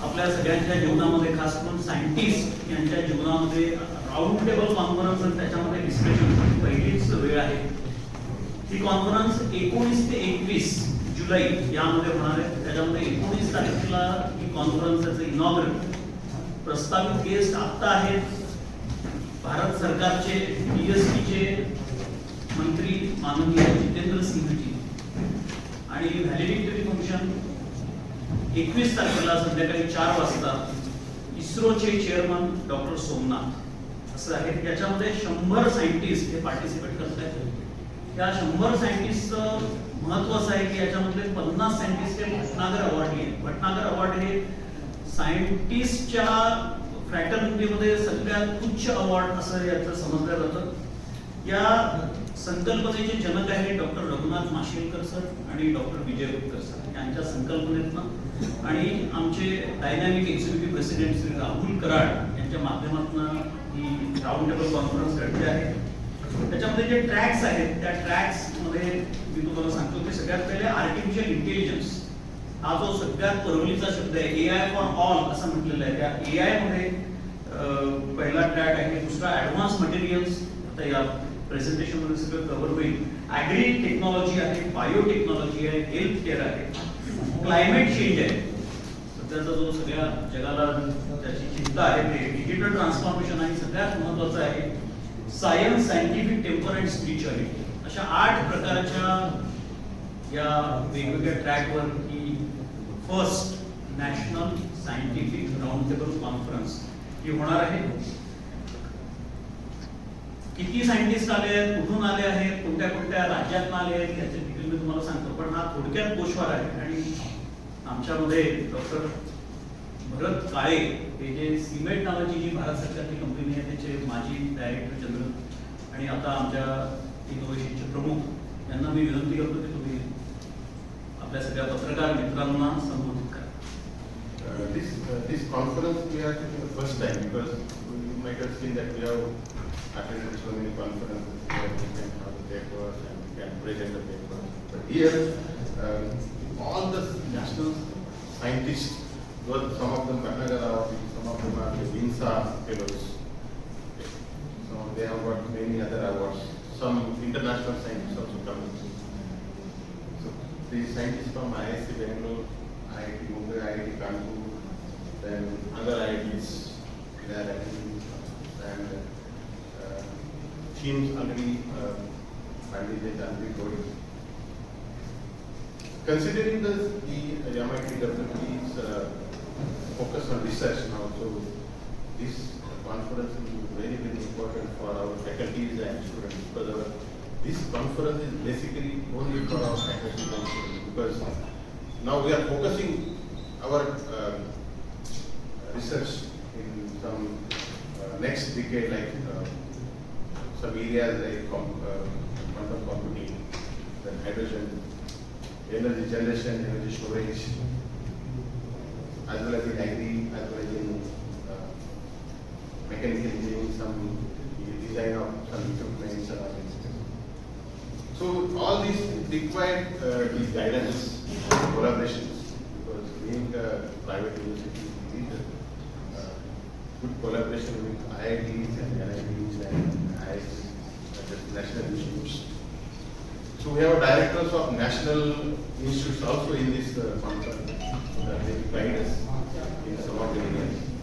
आपल्या सगळ्यांच्या जीवनामध्ये खास करून सायंटिस्ट यांच्या जीवनामध्ये राऊंड टेबल कॉन्फरन्स आणि त्याच्यामध्ये डिस्कशन पहिलीच वेळ आहे. ही कॉन्फरन्स एकोणीस ते एकवीस जुलै यामध्ये होणार आहे. त्याच्यामध्ये एकोणीस तारखेला ही कॉन्फरन्सचं इनॉग्रेट प्रस्तावित गेस्ट आत्ता आहेत. भारत सरकारचे पीएससीचे मंत्री माननीय जितेंद्र सिंहजी. आणि व्हॅलिडिटी फंक्शन एकवीस तारखेला संध्याकाळी चार वाजता इस्रोचे चेअरमन डॉक्टर सोमनाथ. असं आहे. त्याच्यामध्ये शंभर सायंटिस्ट हे पार्टिसिपेट करत आहेत त्या शंभर सायंटिस्टचं महत्त्व असं आहे की याच्यामधले पन्नास सायंटिस्ट हे भटनागर अवॉर्ड आहेत भटनागर अवॉर्ड हे सायंटिस्टच्या फ्रॅटर्निटीमध्ये सगळ्यात उच्च अवॉर्ड असं याचं समजलं जातं. या संकल्पनेचे जनक आहे डॉक्टर रघुनाथ माशेलकर सर आणि डॉक्टर विजय गुप्तर सर. यांच्या संकल्पनेतनं. आणि आमचे dynamic executive president Shri Rahul Karad यांच्या माध्यमातून ही राऊंड टेबल कॉन्फरन्स घडली आहे. त्याच्यामध्ये जे ट्रॅक्स आहेत त्या ट्रॅक्समध्ये मी तुम्हाला सांगतो की सगळ्यात पहिले आर्टिफिशियल इंटेलिजन्स हा जो सगळ्यात परवलीचा शब्द आहे ए आय फॉर ऑल असं म्हटलेलं आहे. त्या ए आयमध्ये पहिला ट्रॅक आहे दुसरा ऍडव्हान्स मटेरियल्स आता या प्रेझेंटेशनमध्ये सगळं कव्हर होईल. ऍग्री टेक्नॉलॉजी आहे बायोटेक्नॉलॉजी आहे हेल्थ केअर आहे. क्लायमेट चेंज आहे. सध्याचा जो सगळ्या जगाला त्याची चिंता आहे ते डिजिटल ट्रान्सफॉर्मेशन आहे सगळ्यात महत्वाचं आहे. Science scientific temper and spirituality अशा आठ प्रकारच्या या वेगवेगळ्या ट्रॅकवर ही first national scientific round table conference ही होणार आहे. किती सायंटिस्ट आले आहेत कुठून आले आहेत कोणत्या कोणत्या राज्यातून आले आहेत याचे डिटेल मी तुम्हाला सांगतो. पण हा थोडक्यात गोषवार आहे. आणि आमच्यामध्ये डॉक्टर भरत काळे हे जे सिमेंट नावाची जी भारत सरकारची कंपनी आहे त्याचे माजी डायरेक्टर जनरल आणि आता आमच्या इनोव्हेशनचे प्रमुख यांना मी विनंती करतो की तुम्ही आपल्या सगळ्या पत्रकार मित्रांना संबोधित करा. Uh, This, uh, this conference we are the first time because you might have seen that we have attended so many conferences where we can have the papers and we can present the papers. But here, um, all the national scientists, well, some of them Bhatnagar some of them are the INSA fellows. So they have got many other awards. Some international scientists also come. So the scientists from IIC Bangalore, IIT Mumbai, IIT Kanpur, then other IITs, they are and uh, teams already uh, Pandit already going. Considering the, the MIT WP's uh, focus on research now, so this conference is very, very important for our faculties and students because our, this conference is basically only for our faculty and students because now we are focusing our um, research in some uh, next decade like uh, some areas like com- uh, quantum computing, then hydrogen, energy generation, energy storage, as well as in agri, as well as in uh, mechanical engineering, some design of some equipment. uh, So all these require uh, these guidance, collaborations, because being a private university, uh, good collaboration with IITs and NITs and IITs, national institutes. So we have directors of national institutes also in this uh, that they guide us in some of the areas.